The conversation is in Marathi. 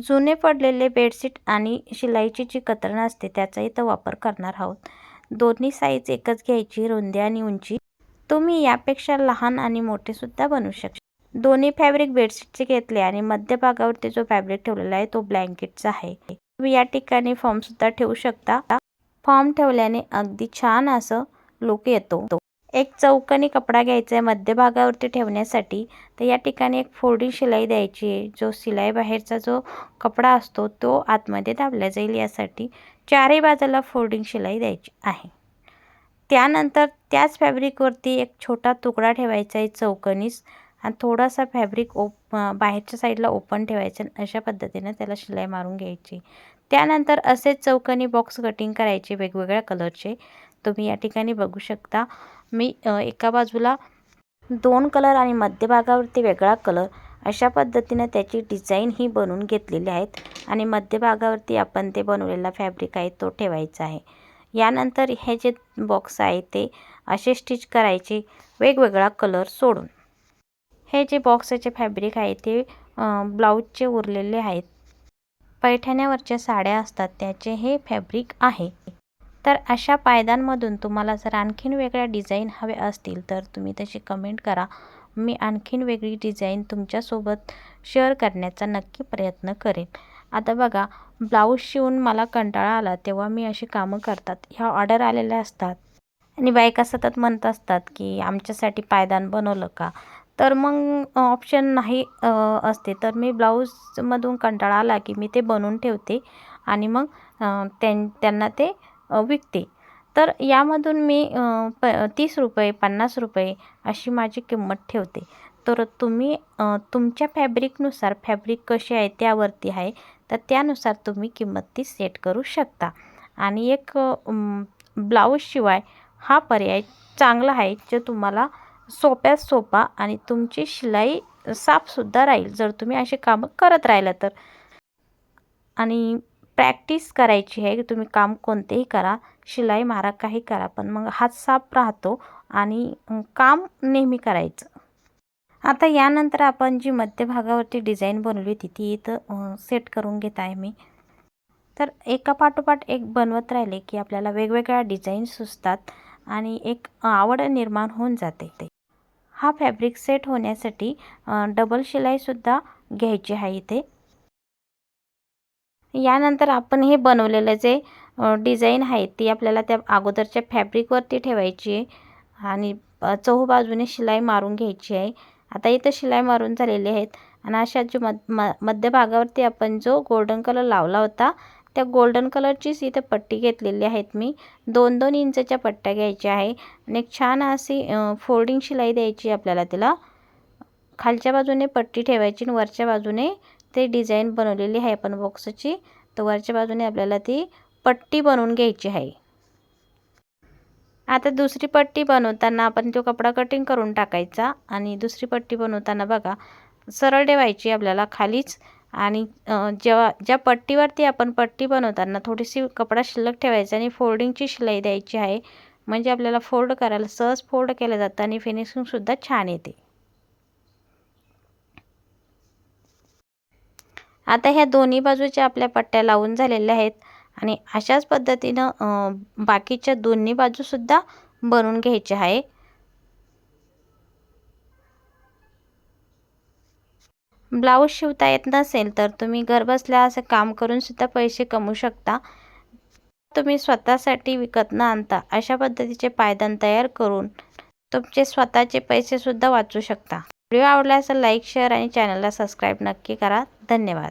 जुने पडलेले बेडशीट आणि शिलाईची जी कतरण असते त्याचा इथं वापर करणार आहोत. दोन्ही साईज एकच घ्यायची रुंदी आणि उंची. तुम्ही यापेक्षा लहान आणि मोठेसुद्धा बनवू शकता. दोन्ही फॅब्रिक बेडशीटचे घेतले आणि मध्यभागावरती जो फॅब्रिक ठेवलेला आहे तो ब्लँकेटचा आहे. तुम्ही या ठिकाणी फॉर्मसुद्धा ठेवू शकता. फॉर्म ठेवल्याने अगदी छान असं लुक येतो. एक चौकनी कपडा घ्यायचा आहे मध्यभागावरती ठेवण्यासाठी. तर या ठिकाणी एक फोल्डिंग शिलाई द्यायची आहे. जो शिलाई बाहेरचा जो कपडा असतो तो आतमध्ये दाबला जाईल यासाठी चारही बाजूला फोल्डिंग शिलाई द्यायची आहे. त्यानंतर त्याच फॅब्रिकवरती एक छोटा तुकडा ठेवायचा आहे चौकनीस आणि थोडासा फॅब्रिक ओप बाहेरच्या साईडला ओपन ठेवायचं आणि अशा पद्धतीनं त्याला शिलाई मारून घ्यायची. त्यानंतर असेच चौकनी बॉक्स कटिंग करायचे वेगवेगळ्या कलरचे तुम्ही या ठिकाणी बघू शकता. मी एका बाजूला दोन कलर आणि मध्यभागावरती वेगळा कलर अशा पद्धतीनं त्याची डिझाईन ही बनवून घेतलेली आहेत आणि मध्यभागावरती आपण ते बनवलेला फॅब्रिक आहे तो ठेवायचा आहे. यानंतर हे जे बॉक्स आहे ते असे स्टिच करायचे वेगवेगळा कलर सोडून. हे जे बॉक्सचे फॅब्रिक आहे ते ब्लाऊजचे उरलेले आहेत. पैठण्यावरच्या साड्या असतात त्याचे हे फॅब्रिक आहे. तर अशा पायदानमधून तुम्हाला जर आणखीन वेगळ्या डिझाईन हवे असतील तर तुम्ही तशी कमेंट करा. मी आणखीन वेगळी डिझाईन तुमच्यासोबत शेअर करण्याचा नक्की प्रयत्न करेन. आता बघा ब्लाऊज शिवून मला कंटाळा आला तेव्हा मी अशी कामं करतात. ह्या ऑर्डर आलेल्या असतात. आणि बायका सतत म्हणत असतात की आमच्यासाठी पायदान बनवलं का? तर मग ऑप्शन नाही असते. तर मी ब्लाऊजमधून कंटाळा आला की मी ते बनवून ठेवते. आणि मग त्यां त्यांना ते विकते. तर यामधून मी प तीस रुपये पन्नास रुपये अशी माझी किंमत ठेवते. तर तुम्ही तुमच्या फॅब्रिकनुसार फॅब्रिक कसे आहे त्यावरती आहे तर त्यानुसार तुम्ही किंमत ती सेट करू शकता. आणि एक ब्लाऊजशिवाय हा पर्याय चांगला आहे जो तुम्हाला सोप्यात सोपा आणि तुमची शिलाई साफसुद्धा राहील. जर तुम्ही असे कामं करत राहिलं तर. आणि प्रॅक्टिस करायची आहे. की तुम्ही काम कोणतेही करा. शिलाई मारा काही करा. पण मग हात साफ राहतो आणि काम नेहमी करायचं. आता यानंतर आपण जी मध्यभागावरती डिझाईन बनवली होती ती इथं सेट करून घेत आहे मी. तर एका पाठोपाठ एक बनवत राहिले की आपल्याला वेगवेगळ्या डिझाईन सुचतात आणि एक आवड निर्माण होऊन जाते हा फॅब्रिक सेट होण्यासाठी डबल शिलाईसुद्धा घ्यायची आहे इथे. यानंतर आपण हे बनवलेलं जे डिझाईन आहे ती आपल्याला त्या अगोदरच्या फॅब्रिकवरती ठेवायची आहे. आणि चहूबाजूने शिलाई मारून घ्यायची आहे. आता इथं शिलाई मारून झालेली आहेत. आणि अशा जो मध म मध्यभागावरती आपण जो गोल्डन कलर लावला होता त्या गोल्डन कलरचीच इथं पट्टी घेतलेली आहेत मी. दोन दोन इंचच्या पट्ट्या घ्यायच्या आहे. आणि एक छान अशी फोल्डिंग शिलाई द्यायची आपल्याला तिला. खालच्या बाजूने पट्टी ठेवायची आणि वरच्या बाजूने ते डिझाईन बनवलेली आहे आपण बॉक्सची. तर वरच्या बाजूने आपल्याला ती पट्टी बनवून घ्यायची आहे. आता दुसरी पट्टी बनवताना आपण तो कपडा कटिंग करून टाकायचा आणि दुसरी पट्टी बनवताना बघा सरळ ठेवायची आपल्याला खालीच आणि जेव्हा ज्या पट्टीवरती आपण पट्टी बनवताना थोडीशी कपडा शिल्लक ठेवायचा आणि फोल्डिंगची शिलाई द्यायची आहे म्हणजे आपल्याला फोल्ड करायला सहज फोल्ड केलं जातं आणि फिनिशिंगसुद्धा छान येते. आता ह्या दोन्ही बाजूच्या आपल्या पट्ट्या लावून झालेल्या आहेत. आणि अशाच पद्धतीनं बाकीच्या दोन्ही बाजूसुद्धा बनवून घ्यायच्या आहे. ब्लाऊज शिवता येत नसेल तर तुम्ही घरबसल्या असं काम करून सुद्धा पैसे कमवू शकता. तुम्ही स्वतःसाठी विकत न आणता अशा पद्धतीचे पायदान तयार करून तुमचे स्वतःचे पैसेसुद्धा वाचू शकता. व्हिडिओ आवडला असेल लाईक शेअर आणि चॅनलला सबस्क्राईब नक्की करा. धन्यवाद.